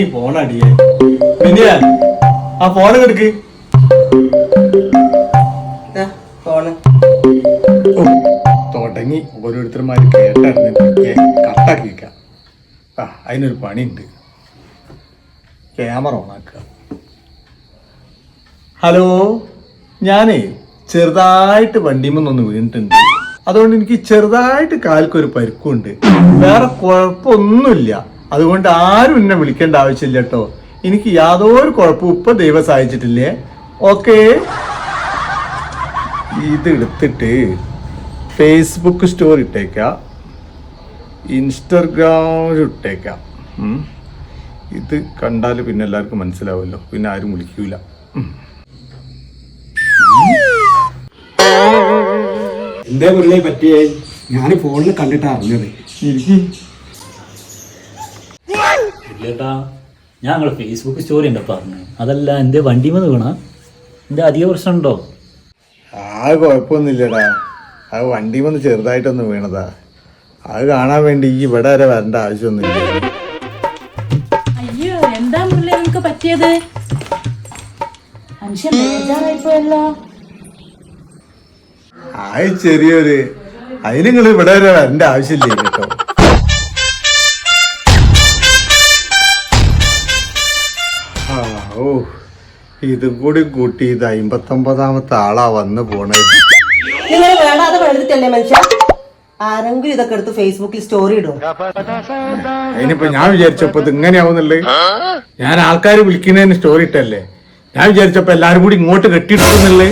തുടങ്ങി ഫോണടിയെ പിന്നെ ആ ഫോൺ എടുക്ക്. ഫോണ് തുടങ്ങി. ഓരോരുത്തർമാര് കേട്ടറിഞ്ഞിട്ട് കട്ടാക്കിക്ക ആ അതിനൊരു പണിയുണ്ട്. ക്യാമറ ഓണാക്കുക ഹലോ ഞാനേ ചെറുതായിട്ട് വണ്ടിമെന്നൊന്ന് വീണിട്ടുണ്ട്. അതുകൊണ്ട് എനിക്ക് ചെറുതായിട്ട് കാൽക്കൊരു പരിക്കുണ്ട്. വേറെ കുഴപ്പമൊന്നുമില്ല. അതുകൊണ്ട് ആരും എന്നെ വിളിക്കേണ്ട ആവശ്യമില്ല കേട്ടോ എനിക്ക് യാതൊരു കുഴപ്പവും ഇപ്പൊ ദൈവം സഹായിച്ചിട്ടില്ലേ? ഓക്കേ. ഇത് എടുത്തിട്ട് ഫേസ്ബുക്ക് സ്റ്റോറി ഇട്ടേക്കാം ഇൻസ്റ്റഗ്രാമിൽ ഇട്ടേക്കാം. ഇത് കണ്ടാൽ പിന്നെ എല്ലാവർക്കും മനസ്സിലാവുമല്ലോ. പിന്നെ ആരും വിളിക്കൂല. എന്താ എന്തേ പറ്റിയേ? ഞാൻ ഫോണിൽ കണ്ടിട്ടാ അറിഞ്ഞത്. ഇരിക്ക്. ഇല്ലേട്ടാ. ഞാൻ നിങ്ങളെ ഫേസ്ബുക്ക് സ്റ്റോറി ഉണ്ട് പറഞ്ഞു അതല്ല എന്റെ വണ്ടി വന്ന് വീണ. എന്റെ അധിക പ്രശ്നമുണ്ടോ? ആ കുഴപ്പമൊന്നുമില്ലടാ. ആ വണ്ടി വന്ന് ചെറുതായിട്ടൊന്ന് വീണതാ. അത് കാണാൻ വേണ്ടി ഈ ഇവിടെ വരെ വരേണ്ട ആവശ്യമൊന്നുമില്ല. അയ്യോ എന്താ മുരളി നിങ്ങൾക്ക് പറ്റിയത്? മനുഷ്യൻ ബേജാറായിപ്പോയല്ലോ. ചെറിയൊരു അതിന് നിങ്ങൾ ഇവിടെ വരെ വരേണ്ട ആവശ്യമില്ല കേട്ടോ. ഇതും കൂടി കൂട്ടി ഇത് അമ്പത്തൊമ്പതാമത്തെ ആളാ വന്ന് പോണത് നിങ്ങൾ വേണ്ടാതെ വെളുത്തിട്ടല്ലേ മനുഷ്യ? ആരെങ്കിലും ഇതൊക്കെ എടുത്ത് ഫേസ്ബുക്കിൽ സ്റ്റോറി ഇടും. അതിനിപ്പോ ഞാൻ വിചാരിച്ചപ്പോ ഇത് ഇങ്ങനെയാവുന്നുള്ളത് ഞാൻ ആൾക്കാർ വിളിക്കുന്നതിന് സ്റ്റോറി ഇട്ടല്ലേ? ഞാൻ വിചാരിച്ചപ്പോ എല്ലാരും കൂടി ഇങ്ങോട്ട് കെട്ടിയിട്ടുന്നുള്ളത്